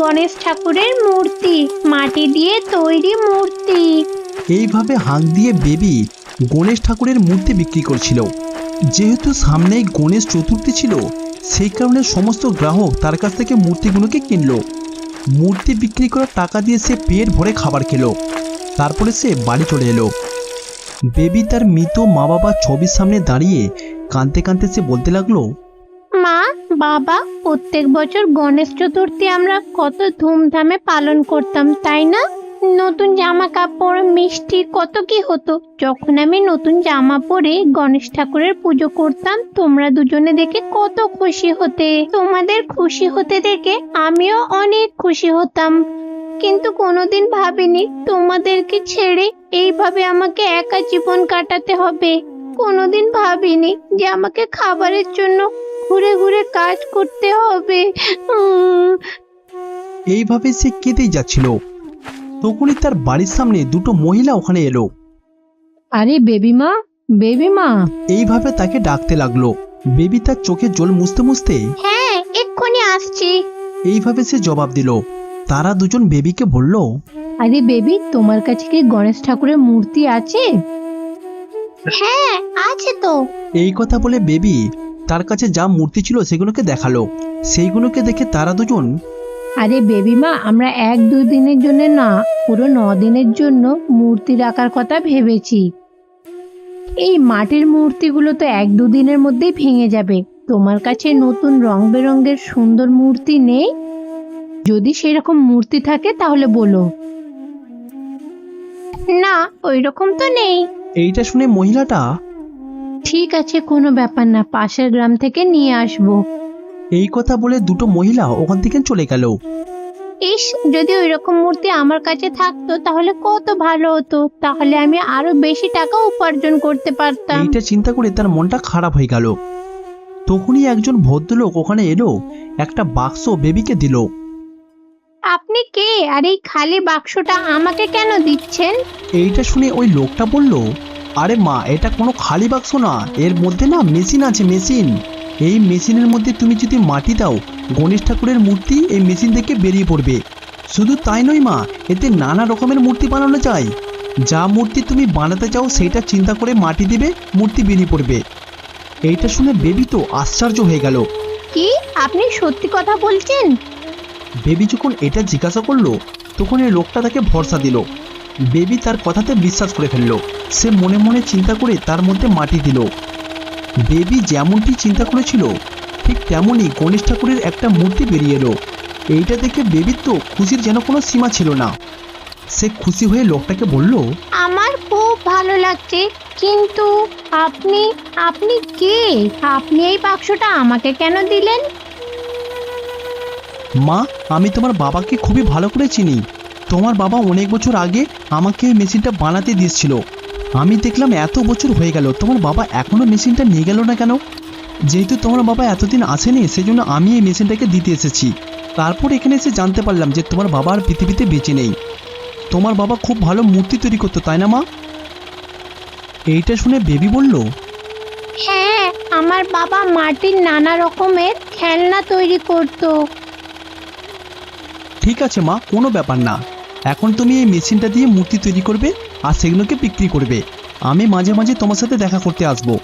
গণেশ ঠাকুরের মূর্তি, মাটি দিয়ে তৈরি মূর্তি। এইভাবে হাঁক দিয়ে বেবি গণেশ ঠাকুরের মূর্তি বিক্রি করছিল। যেহেতু সামনেই গণেশ চতুর্থী ছিল, সেই কারণে সমস্ত গ্রাহক তার কাছ থেকে মূর্তিগুলোকে কিনলো। মূর্তি বিক্রি করার টাকা দিয়ে সে পেট ভরে খাবার খেলো। তারপরে সে বাড়ি চলে এলো। বেবি তার মৃত মা বাবার ছবির সামনে দাঁড়িয়ে কাঁদতে কাঁদতে সে বলতে লাগল বাবা, প্রত্যেক বছর গণেশ চতুর্থী আমরা কত ধুমধামে পালন করতাম, তাই না? নতুন জামা কাপড় মিষ্টি, কত কি হতো। যখন আমি নতুন জামা পরে গণেশ ঠাকুরের পুজো করতাম, তোমরা দুজনে দেখে কত খুশি হতে। তোমাদের খুশি হতে দেখে আমিও অনেক খুশি হতাম। কিন্তু কোনোদিন ভাবিনি তোমাদেরকে ছেড়ে এইভাবে আমাকে একা জীবন কাটাতে হবে। কোনোদিন ভাবিনি যে আমাকে খাবারের জন্য ঘুরে ঘুরে কাজ করতে হবে। উম, এইভাবে সে কেঁদেই যাচ্ছিল। তখনই তার বাড়ির সামনে দুটো মহিলা ওখানে এলো। আরে বেবিমা বেবিমা এইভাবে তাকে ডাকতে লাগল। বেবি তার চোখে জল মুছতে মুছতে হ্যাঁ এক্ষুনি আসছি। এইভাবে সে জবাব দিল। তারা দুজন বেবিকে বলল আরে বেবি তোমার কাছে কি গণেশ ঠাকুরের মূর্তি আছে? হ্যাঁ আছে তো। এই কথা বলে বেবি তার কাছে যা মূর্তি ছিল সেগুলোকে দেখাল। সেইগুলোকে দেখে তারা দুজন আরে বেবিমা আমরা এক দুই দিনের জন্য না পুরো ন দিনের জন্য মূর্তি রাখার কথা ভেবেছি। এই মাটির মূর্তিগুলো তো এক দুদিনের মধ্যেই ভেঙে যাবে। তোমার কাছে নতুন রং বেরঙের সুন্দর মূর্তি নেই? যদি সেরকম মূর্তি থাকে তাহলে বলো। না ওই রকম তো নেই। এইটা শুনে মহিলাটা? ঠিক আছে কোনো ব্যাপার না পাশের গ্রাম থেকে নিয়ে আসব। এই কথা বলে দুটো মহিলা ওখান থেকে চলে গেল। ইস যদি ওই রকম মূর্তি আমার কাছে থাকতো তাহলে কত ভালো হতো। তাহলে আমি আরও বেশি টাকা উপার্জন করতে পারতাম। এইটা চিন্তা করে তার মনটা খারাপ হয়ে গেল। তখনই একজন ভদ্রলোক ওখানে এলো একটা বাক্স বেবিকে দিল। আপনি কে? আর এই খালি বাক্সটা আমাকে কেন দিচ্ছেন? এইটা শুনে ওই লোকটা বলল আরে মা এটা কোনো খালি বাক্স না। এর মধ্যে না মেশিন আছে মেশিন। এই মেশিনের মধ্যে তুমি যদি মাটি দাও গণেশ ঠাকুরের মূর্তি এই মেশিন থেকে বেরিয়ে পড়বে। শুধু তাই নয় মা এতে নানা রকমের মূর্তি বানানো যায়। যা মূর্তি তুমি বানাতে চাও সেটা চিন্তা করে মাটি দেবে মূর্তি বেরিয়ে পড়বে। এইটা শুনে বেবি তো আশ্চর্য হয়ে গেল। কি? আপনি সত্যি কথা বলছেন? বেবি যখন এটা জিজ্ঞাসা করল, তখন এই লোকটা তাকে ভরসা দিল। বেবি তার কথাতে বিশ্বাস করে ফেলল। সে মনে মনে চিন্তা করে তার মধ্যে মাটি দিল। বেবি যেমনটি চিন্তা করেছিল, ঠিক তেমনই গণেশ ঠাকুরের একটা মূর্তি বেরিয়ে এলো। এইটা দেখে বেবির তো খুশির যেন কোনো সীমা ছিল না। সে খুশি হয়ে লোকটাকে বলল, আমার খুব ভালো লাগছে, কিন্তু আপনি আপনি কে? আপনি এই বাক্সটা আমাকে কেন দিলেন? মা, আমি তোমার বাবাকে খুবই ভালো করে চিনি। তোমার বাবা অনেক বছর আগে আমাকে এই মেশিনটা বানাতে দিয়েছিল। আমি দেখলাম এত বছর হয়ে গেল, তোমার বাবা এখনও মেশিনটা নিয়ে গেল না কেন? যেহেতু তোমার বাবা এতদিন আসেনি, সেজন্য আমি এই মেশিনটাকে দিতে এসেছি। তারপর এখানে এসে জানতে পারলাম যে তোমার বাবা আর পৃথিবীতে বেঁচে নেই। তোমার বাবা খুব ভালো মূর্তি তৈরি করতো, তাই না মা? এইটা শুনে বেবি বলল হ্যাঁ আমার বাবা মাটির নানা রকমের খেলনা তৈরি করতো। ঠিক আছে, মা, কোনো ব্যাপার না। এখন তুমি এই মেশিনটা দিয়ে মূর্তি তৈরি করবে আর সেগুলোকে বিক্রি করবে। আমি মাঝে মাঝে তোমার সাথে দেখা করতে আসব।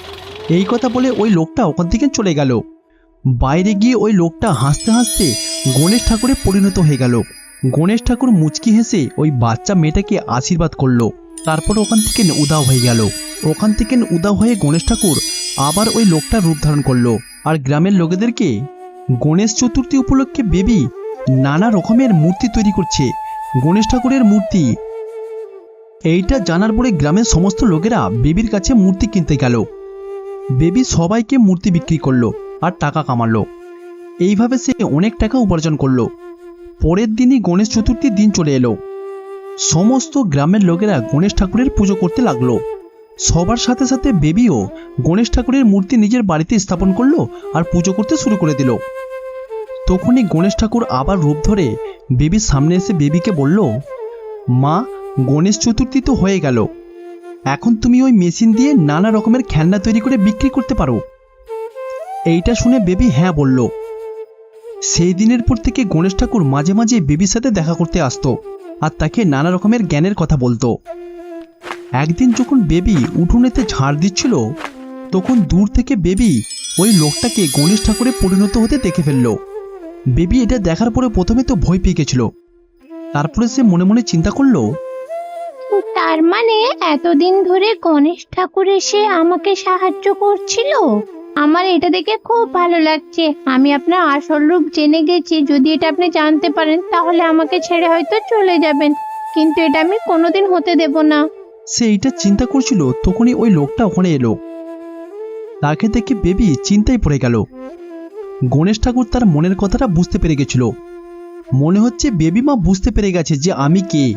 এই কথা বলে ওই লোকটা ওখান থেকে চলে গেল। বাইরে গিয়ে ওই লোকটা হাসতে হাসতে গণেশ ঠাকুরে পরিণত হয়ে গেল। গণেশ ঠাকুর মুচকি হেসে ওই বাচ্চা মেয়েটাকে আশীর্বাদ করল। তারপর ওখান থেকে উদাও হয়ে গেল। ওখান থেকে উদাও হয়ে গণেশ ঠাকুর আবার ওই লোকটা রূপ ধারণ করল। আর গ্রামের লোকেদেরকে গণেশ চতুর্থী উপলক্ষে বেবি নানা রকমের মূর্তি তৈরি করছে। গণেশ ঠাকুরের মূর্তি। এইটা জানার পরে গ্রামের সমস্ত লোকেরা বেবির কাছে মূর্তি কিনতে গেল। বেবি সবাইকে মূর্তি বিক্রি করল আর টাকা কামালো। এইভাবে সে অনেক টাকা উপার্জন করল। পরের দিনই গণেশ চতুর্থীর দিন চলে এলো। সমস্ত গ্রামের লোকেরা গণেশ ঠাকুরের পুজো করতে লাগল। সবার সাথে সাথে বেবিও গণেশ ঠাকুরের মূর্তি নিজের বাড়িতে স্থাপন করল আর পুজো করতে শুরু করে দিল। তখনই গণেশ ঠাকুর আবার রূপ ধরে বেবির সামনে এসে বেবিকে বলল, মা, গণেশ চতুর্থী তো হয়ে গেল। এখন তুমি ওই মেশিন দিয়ে নানা রকমের খেলনা তৈরি করে বিক্রি করতে পারো। এইটা শুনে বেবি হ্যাঁ বলল। সেই দিনের পর থেকে গণেশ ঠাকুর মাঝে মাঝে বেবির সাথে দেখা করতে আসতো আর তাকে নানা রকমের জ্ঞানের কথা বলতো। একদিন যখন বেবি উঠোনেতে ঝাড় দিচ্ছিল, তখন দূর থেকে বেবি ওই লোকটাকে গণেশ ঠাকুরে পরিণত হতে দেখে ফেলল। বেবি এটা দেখার পরে প্রথমে তো ভয় পেয়ে গেছিল। তারপরে সে মনে মনে চিন্তা করল তার মানে এতদিন ধরে গণেশ ঠাকুর এসে আমাকে সাহায্য করছিল? আমার এটা দেখে খুব ভালো লাগছে। আমি আপনার আসল রূপ জেনে গেছি। যদি এটা আপনি জানতে পারেন তাহলে আমাকে ছেড়ে হয়তো চলে যাবেন। কিন্তু এটা আমি কোনোদিন হতে দেব না। সে এইটা চিন্তা করছিল তখনই ওই লোকটা ওখানে এলো। তাকে দেখে বেবি চিন্তায় পড়ে গেল। গণেশ ঠাকুর তার মনের কথাটা বুঝতে পেরে গেছিল। মনে হচ্ছে বেবি মা বুঝতে পেরে গেছে যে আমি কে।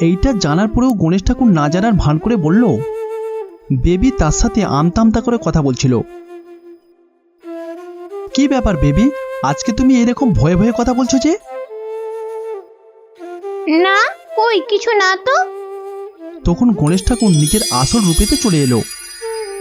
এইটা জানার পরেও গণেশ ঠাকুর না জানার ভান করে বলল বেবি তার সাথে আমতা আমতা করে কথা বলছিল। কি ব্যাপার বেবি? আজকে তুমি এরকম ভয়ে ভয়ে কথা বলছো যে? না কই? কিছু না তো? তখন গণেশ ঠাকুর নিজের আসল রূপেতে চলে এলো।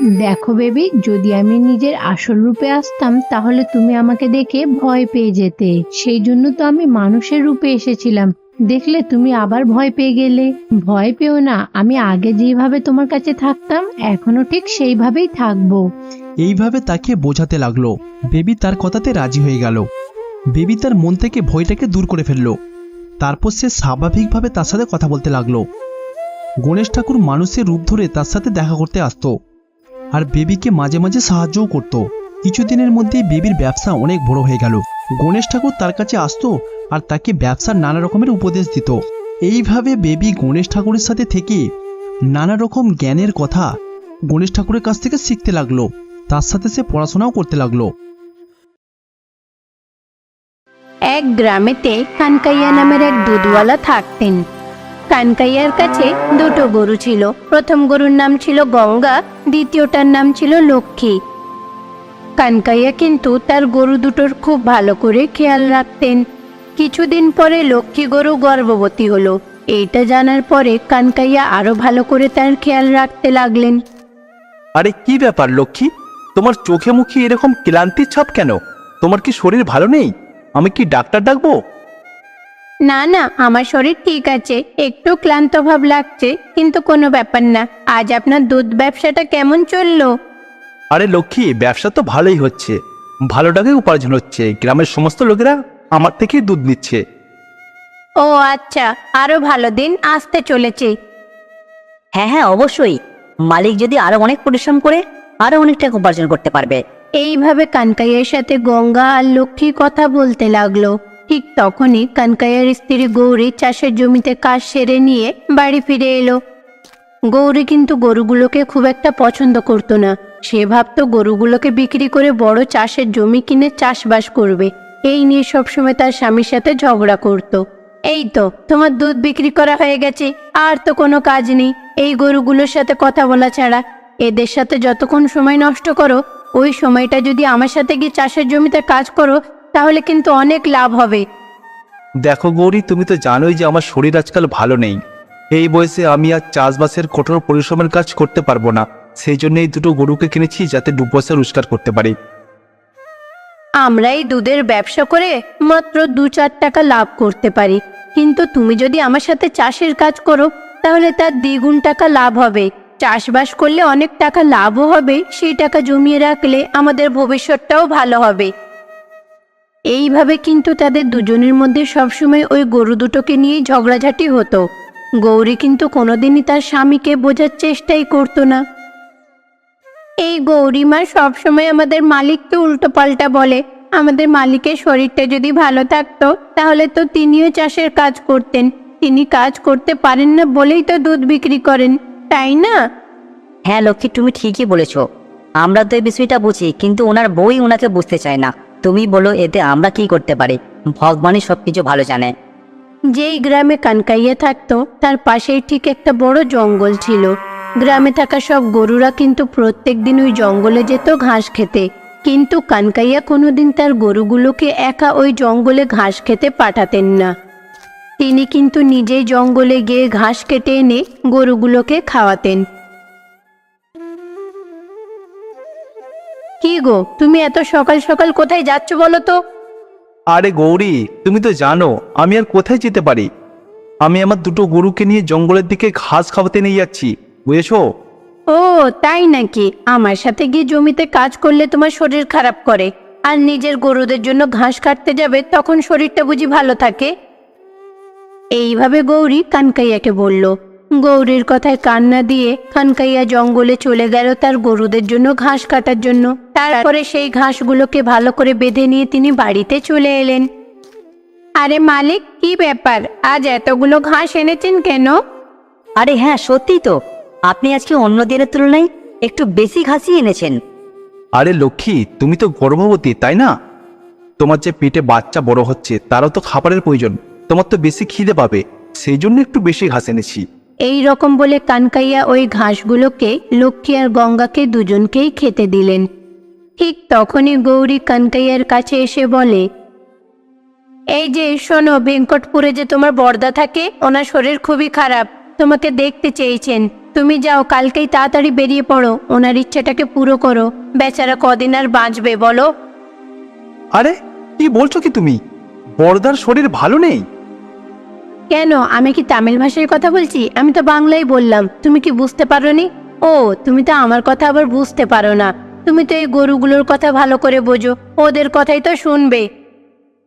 দেখো বেবি, যদি আমি নিজের আসল রূপে আসতাম, তাহলে তুমি আমাকে দেখে ভয় পেয়ে যেতে। সেই জন্য তো আমি মানুষের রূপে এসেছিলাম। দেখলে তুমি আবার ভয় পেয়ে গেলে। ভয় পেও না, আমি আগে যেভাবে তোমার কাছে থাকতাম, এখনও ঠিক সেইভাবেই থাকব। এইভাবে তাকে বোঝাতে লাগল। বেবি তার কথাতে রাজি হয়ে গেল। বেবি তার মন থেকে ভয়টাকে দূর করে ফেলল। তারপর সে স্বাভাবিকভাবে তার সাথে কথা বলতে লাগল। গণেশ ঠাকুর মানুষের রূপ ধরে তার সাথে দেখা করতে আসতো। আর বেবিকে মাঝে মাঝে সাহায্যও করত। কিছুদিনের মধ্যেই বেবির ব্যবসা অনেক বড় হয়ে গেল। গণেশ ঠাকুর তার কাছে আসতো আর তাকে ব্যবসার নানা রকমের উপদেশ দিত। এইভাবে বেবি গণেশ ঠাকুরের সাথে থেকে নানা রকম জ্ঞানের কথা গণেশ ঠাকুরের কাছ থেকে শিখতে লাগল। তার সাথে সে পড়াশোনাও করতে লাগল। এক গ্রামেতে কানকাইয়া নামের এক দুধওয়ালা থাকতেন। কানকাইয়ার কাছে দুটো গরু ছিল। প্রথম গরুর নাম ছিল গঙ্গা, দ্বিতীয়টার নাম ছিল লক্ষ্মী। কানকাইয়া কিন্তু তার গরু দুটোর খুব ভালো করে খেয়াল রাখতেন। কিছুদিন পরে লক্ষ্মী গরু গর্ভবতী হলো। এইটা জানার পরে কানকাইয়া আরও ভালো করে তার খেয়াল রাখতে লাগলেন। আরে, কি ব্যাপার লক্ষ্মী? তোমার চোখে মুখে এরকম ক্লান্তির ছাপ কেন? তোমার কি শরীর ভালো নেই? আমি কি ডাক্তার ডাকবো? না না আমার শরীর ঠিক আছে। একটু ক্লান্ত ভাব লাগছে কিন্তু কোনো ব্যাপার না। আজ আপনার দুধ ব্যবসাটা কেমন চলল? আরে লক্ষ্মী ব্যবসা তো ভালোই হচ্ছে। ভালো টাকায় উপার্জন হচ্ছে। গ্রামের সমস্ত লোকেরা আমার থেকেই দুধ নিচ্ছে। ও আচ্ছা আরও ভালো দিন আসতে চলেছে। হ্যাঁ হ্যাঁ অবশ্যই। মালিক যদি আরও অনেক পরিশ্রম করে আরও অনেক টাকা উপার্জন করতে পারবে। এইভাবে কানকাইয়ের সাথে গঙ্গা আর লক্ষ্মী কথা বলতে লাগল। ঠিক তখনই কানকাইয়ের স্ত্রী গৌরী চাষের জমিতে কাজ সেরে নিয়ে বাড়ি ফিরে এলো। গৌরী কিন্তু গরুগুলোকে খুব একটা পছন্দ করতো না। সে ভাবতো গরুগুলোকে বিক্রি করে বড় চাষের জমি কিনে চাষবাস করবে। এই নিয়ে সবসময় তার স্বামীর সাথে ঝগড়া করতো। এই তো, তোমার দুধ বিক্রি করা হয়ে গেছে, আর তো কোনো কাজ নেই। এই গরুগুলোর সাথে কথা বলা ছাড়া। এদের সাথে যতক্ষণ সময় নষ্ট করো, ওই সময়টা যদি আমার সাথে গিয়ে চাষের জমিতে কাজ করো তাহলে কিন্তু অনেক লাভ হবে। দেখো গৌরী তুমি তো জানোই যে আমার শরীর আজকাল ভালো নেই। এই বয়সে আমি আর চাষবাসের কঠোর পরিশ্রমের কাজ করতে পারব না। সেই জন্য এই দুটো গরুকে কিনেছি যাতে দু পয়সা রোজগার করতে পারি। আমরা এই দুধের ব্যবসা করে মাত্র দু চার টাকা লাভ করতে পারি। কিন্তু তুমি যদি আমার সাথে চাষের কাজ করো তাহলে তার দ্বিগুণ টাকা লাভ হবে। চাষবাস করলে অনেক টাকা লাভও হবে সেই টাকা জমিয়ে রাখলে আমাদের ভবিষ্যৎটাও ভালো হবে। এইভাবে কিন্তু তাদের দুজনের মধ্যে সবসময় ওই গরু দুটোকে নিয়েই ঝগড়াঝাটি হতো। গৌরী কিন্তু কোনোদিনই তার স্বামীকে বোঝার চেষ্টাই করতো না। এই গৌরীমা সবসময় আমাদের মালিককে উল্টো পাল্টা বলে। আমাদের মালিকের শরীরটা যদি ভালো থাকতো, তাহলে তো তিনিও চাষের কাজ করতেন। তিনি কাজ করতে পারেন না বলেই তো দুধ বিক্রি করেন, তাই না? হ্যাঁ লক্ষ্মী, তুমি ঠিকই বলেছ। আমরা তো এই বিষয়টা বুঝি, কিন্তু ওনার বই ওনাকে বুঝতে চায় না। তুমি বলো, এতে আমরা কি করতে পারি? ভগবানই সবকিছু ভালো জানে। যেই গ্রামে কানকাইয়া থাকতো, তার পাশেই ঠিক একটা বড় জঙ্গল ছিল। গ্রামে থাকা সব গরুরা কিন্তু প্রত্যেক দিন ওই জঙ্গলে যেত ঘাস খেতে। কিন্তু কানকাইয়া কোনোদিন তার গরুগুলোকে একা ওই জঙ্গলে ঘাস খেতে পাঠাতেন না। তিনি কিন্তু নিজেই জঙ্গলে গিয়ে ঘাস কেটে এনে গরুগুলোকে খাওয়াতেন। গো তুমি এত সকাল সকাল কোথায় যাচ্ছ বলো তো? আরে গৌরী তুমি তো জানো আমি আর কোথায় যেতে পারি? আমি আমার দুটো গরুকে নিয়ে জঙ্গলের দিকে ঘাস খাওয়াতে নিয়ে যাচ্ছি বুঝেছ? ও তাই নাকি? আমার সাথে গিয়ে জমিতে কাজ করলে তোমার শরীর খারাপ করে। আর নিজের গরুদের জন্য ঘাস কাটতে যাবে তখন শরীরটা বুঝি ভালো থাকে? এইভাবে গৌরী কানকাইয়াকে বলল। গৌরীর কথায় কান্না দিয়ে কানকাইয়া জঙ্গলে চলে গেল তার গরুদের জন্য ঘাস কাটার জন্য। তারপরে সেই ঘাসগুলোকে ভালো করে বেঁধে নিয়ে তিনি বাড়িতে চলে এলেন। আরে মালিক কি ব্যাপার? আজ এতগুলো ঘাস এনেছেন কেন? আরে হ্যাঁ সত্যি তো। আপনি আজকে অন্য দিনের তুলনায় একটু বেশি ঘাসই এনেছেন। আরে লক্ষ্মী তুমি তো গর্ভবতী তাই না? তোমার যে পেটে বাচ্চা বড় হচ্ছে তারও তো খাবারের প্রয়োজন। তোমার তো বেশি খিদে পাবে সেই জন্য একটু বেশি ঘাস এনেছি। এই রকম বলে কানকাইয়া ওই ঘাসগুলোকে লক্ষ্মী আর গঙ্গাকে দুজনকেই খেতে দিলেন। ঠিক তখনই গৌরী কানকাইয়ার কাছে এসে বলে, এই যে, শোনো ভেঙ্কটপুরে যে তোমার বর্দা থাকে, ওনার শরীর খুবই খারাপ। তোমাকে দেখতে চেয়েছেন। তুমি যাও, কালকেই তাড়াতাড়ি বেরিয়ে পড়ো। ওনার ইচ্ছাটাকে পুরো করো। বেচারা কদিন আর বাঁচবে, বলো? আরে, কি বলছো কি তুমি? বড়দার শরীর ভালো নেই? কেন? আমি কি তামিল ভাষায় কথা বলছি? আমি তো বাংলাই বললাম। তুমি কি বুঝতে পারোনি? ও, তুমি তো আমার কথা আবার বুঝতে পারো না। তুমি তো এই গরুগুলোর কথা ভালো করে বোঝো। ওদের কথাই তো শুনবে।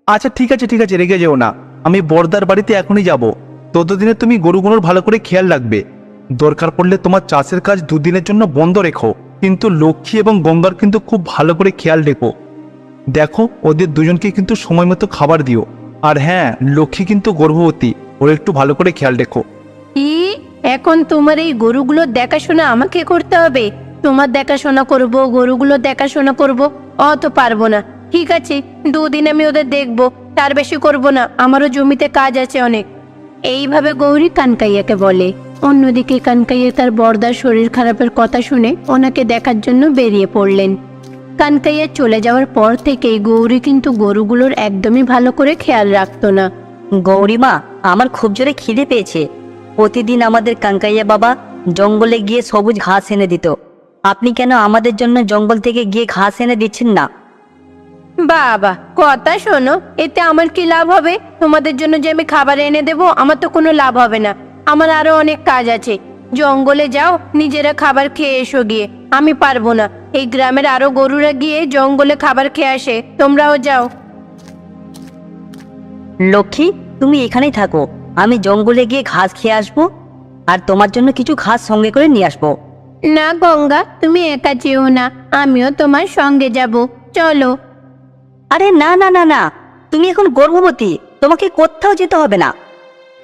আচ্ছা ঠিক আছে ঠিক আছে, রেগে যেও না। আমি বর্দার বাড়িতে এখনই যাব। ততদিনে তুমি গরুগুলোর ভালো করে খেয়াল রাখবে। দরকার পড়লে তোমার চাষের কাজ দুদিনের জন্য বন্ধ রেখো। কিন্তু লক্ষ্মী এবং গঙ্গার কিন্তু খুব ভালো করে খেয়াল রেখো। দেখো, ওদের দুজনকে কিন্তু সময় মতো খাবার দিও। আর হ্যাঁ লক্ষ্মী কিন্তু গর্ভবতী। ওর একটু ভালো করে খেয়াল রেখো। কি? এখন তোমার এই গরুগুলো দেখাশোনা আমাকে করতে হবে? তোমার দেখাশোনা করব, গরুগুলো দেখাশোনা করব? অত পারব না। ঠিক আছে, দুদিন আমি ওদের দেখব, তার বেশি করব না। আমারও জমিতে কাজ আছে অনেক। এইভাবে গৌরী কানকাইয়াকে বলে। অন্যদিকে কানকাইয়া তার বর্দার শরীর খারাপের কথা শুনে ওনাকে দেখার জন্য বেরিয়ে পড়লেন। কানকাইয়া চলে যাওয়ার পর থেকেই গৌরী কিন্তু গরুগুলোর একদমই ভালো করে খেয়াল রাখত না। গৌরীমা আমার খুব জোরে খিদে পেয়েছে। প্রতিদিন আমাদের কাঙ্কাইয়া বাবা জঙ্গলে গিয়ে সবুজ ঘাস এনে দিত। আপনি কেন আমাদের জন্য জঙ্গল থেকে গিয়ে ঘাস এনে দিচ্ছেন না? বাবা, কথা শোনো, এতে আমার কি লাভ হবে? তোমাদের জন্য যে আমি খাবার এনে দেবো, আমার তো কোনো লাভ হবে না। আমার আরও অনেক কাজ আছে। জঙ্গলে যাও, নিজেরা খাবার খেয়ে এসো গিয়ে। আমি পারব না। এই গ্রামের আরও গরুরা গিয়ে জঙ্গলে খাবার খেয়ে আসে। তোমরাও যাও। লক্ষ্মী তুমি এখানেই থাকো। আমি জঙ্গলে গিয়ে ঘাস খেয়ে আসব আর তোমার জন্য কিছু ঘাস সঙ্গে করে নিয়ে আসব। না গঙ্গা তুমি একা যেও না। আমিও তোমার সঙ্গে যাব। চলো। আরে না না না না। তুমি এখন গর্ভবতী তোমাকে কোথাও যেতে হবে না।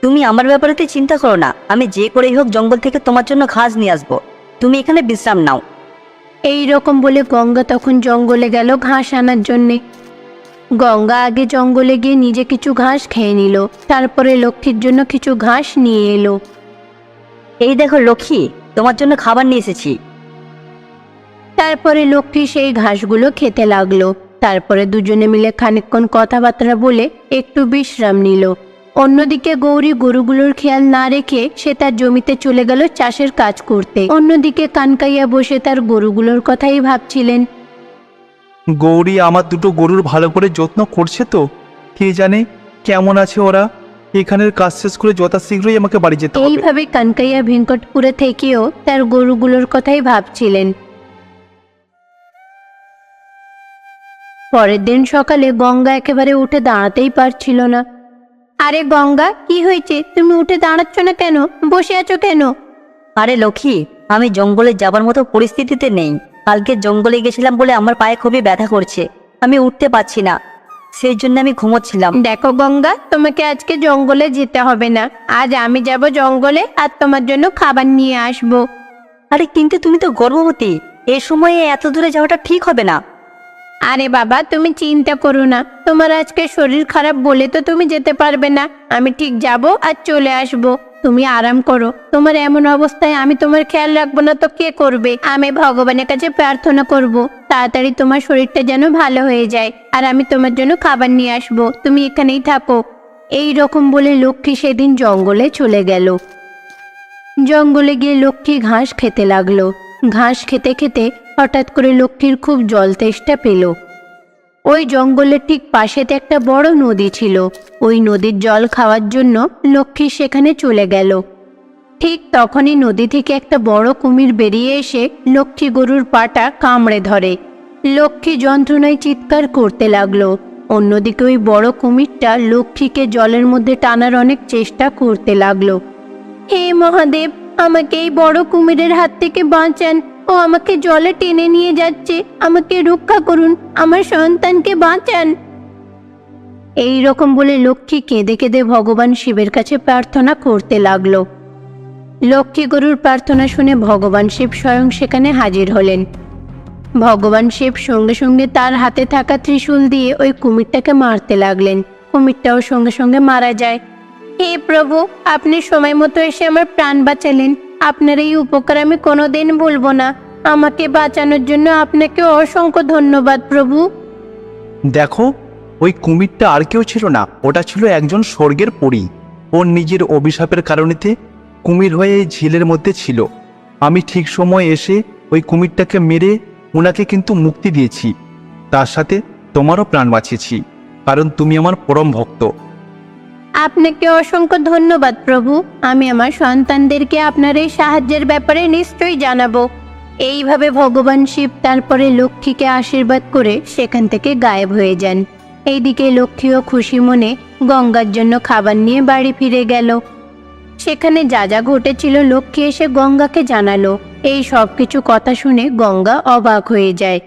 তুমি আমার ব্যাপারে তো চিন্তা করো না। আমি যে করেই হোক জঙ্গল থেকে তোমার জন্য ঘাস নিয়ে আসব। তুমি এখানে বিশ্রাম নাও। এই রকম বলে গঙ্গা তখন জঙ্গলে গেল ঘাস আনার জন্যে। গঙ্গা আগে জঙ্গলে গিয়ে নিজে কিছু ঘাস খেয়ে নিল। তারপরে লক্ষ্মীর জন্য কিছু ঘাস নিয়ে এলো। এই দেখো লক্ষ্মী তোমার জন্য খাবার নিয়ে এসেছি। তারপরে লক্ষ্মী সেই ঘাসগুলো খেতে লাগল। তারপরে দুজনে মিলে খানিকক্ষণ কথাবার্তা বলে একটু বিশ্রাম নিল। অন্যদিকে গৌরী গরুগুলোর খেয়াল না রেখে সে তার জমিতে চলে গেল চাষের কাজ করতে। অন্যদিকে কানকাইয়া বসে তার গরুগুলোর কথাই ভাবছিলেন। গৌরী আমার দুটো গরুর ভালো করে যত্ন করছে তো। কে জানে কেমন আছে ওরা? এখানের কাজ শেষ করে যথাশীঘ্রই আমাকে বাড়ি যেতে হবে। এইভাবে কানকাইয়া ভেঙ্কটপুরে থেকেও তার গরুগুলোর কথাই ভাবছিলেন। পরের দিন সকালে গঙ্গা একেবারে উঠে দাঁড়াতেই পারছিল না। আরে গঙ্গা কি হয়েছে? তুমি উঠে দাঁড়াচ্ছ না কেন? বসে আছো কেন? আরে লক্ষ্মী আমি জঙ্গলে যাবার মতো পরিস্থিতিতে নেই। কালকে জঙ্গলে গেছিলাম বলে আমার পায়ে খুবই ব্যথা করছে। আমি উঠতে পারছি না। সেই জন্য আমি ঘুমোচ্ছিলাম। দেখো গঙ্গা তোমাকে আজকে জঙ্গলে যেতে হবে না। আজ আমি যাব জঙ্গলে আর তোমার জন্য খাবার নিয়ে আসব। আরে কিন্তু তুমি তো গর্ভবতী। এ সময়ে এত দূরে যাওয়াটা ঠিক হবে না। আরে বাবা তুমি চিন্তা করো না। তোমার আজকে শরীর খারাপ বলে তো তুমি যেতে পারবে না। আমি ঠিক যাব আর চলে আসব। তুমি আরাম করো। তোমার এমন অবস্থায় আমি তোমার খেয়াল রাখব না তো কে করবে? আমি ভগবানের কাছে প্রার্থনা করব। তাড়াতাড়ি তোমার শরীরটা যেন ভালো হয়ে যায়। আর আমি তোমার জন্য খাবার নিয়ে আসব। তুমি এখানেই থাকো। এই রকম বলে লক্ষ্মী সেদিন জঙ্গলে চলে গেল। জঙ্গলে গিয়ে লক্ষ্মী ঘাস খেতে লাগল। ঘাস খেতে খেতে হঠাৎ করে লক্ষ্মীর খুব জল তেষ্টা পেল। ওই জঙ্গলের ঠিক পাশেতে একটা বড় নদী ছিল। ওই নদীর জল খাওয়ার জন্য লক্ষ্মী সেখানে চলে গেল। ঠিক তখনই নদী থেকে একটা বড় কুমির বেরিয়ে এসে লক্ষ্মী গরুর পাটা কামড়ে ধরে। লক্ষ্মী যন্ত্রণায় চিৎকার করতে লাগল। অন্যদিকে ওই বড় কুমিরটা লক্ষ্মীকে জলের মধ্যে টানার অনেক চেষ্টা করতে লাগল। হে মহাদেব, আমাকে এই বড় কুমিরের হাত থেকে বাঁচান। ও আমাকে জলে টেনে নিয়ে যাচ্ছে। আমাকে রক্ষা করুন। আমার সন্তানকে বাঁচান। এই রকম বলে লক্ষ্মী কেঁদে কেঁদে ভগবান শিবের কাছে প্রার্থনা করতে লাগল। লক্ষ্মী গরুর প্রার্থনা শুনে ভগবান শিব স্বয়ং সেখানে হাজির হলেন। ভগবান শিব সঙ্গে সঙ্গে তার হাতে থাকা ত্রিশূল দিয়ে ওই কুমিরটাকে মারতে লাগলেন। কুমিরটাও সঙ্গে সঙ্গে মারা যায়। হে প্রভু, আপনি সময় মতো এসে আমার প্রাণ বাঁচালেন। আপনার এই উপকার আমি কোনোদিন ভুলবো না। আমাকে বাঁচানোর জন্য আপনাকে অসংখ্য ধন্যবাদ, প্রভু। দেখো, ওই কুমিরটা আর কেউ ছিল না। ওটা ছিল একজন স্বর্গের পরী। ওর নিজের অভিশাপের কারণেতে কুমির হয়ে এই ঝিলের মধ্যে ছিল। আমি ঠিক সময় এসে ওই কুমিরটাকে মেরে ওনাকে কিন্তু মুক্তি দিয়েছি। তার সাথে তোমারও প্রাণ বাঁচিয়েছি। কারণ তুমি আমার পরম ভক্ত। আপনাকে অসংখ্য ধন্যবাদ, প্রভু। আমি আমার সন্তানদেরকে আপনার এই সাহায্যের ব্যাপারে নিশ্চয়ই জানাব। এইভাবে ভগবান শিব তারপরে লক্ষ্মীকে আশীর্বাদ করে সেখান থেকে গায়েব হয়ে যান। এইদিকে লক্ষ্মীও খুশি মনে গঙ্গার জন্য খাবার নিয়ে বাড়ি ফিরে গেল। সেখানে যা যা ঘটেছিল লক্ষ্মী এসে গঙ্গাকে জানালো। এই সব কিছু কথা শুনে গঙ্গা অবাক হয়ে যায়।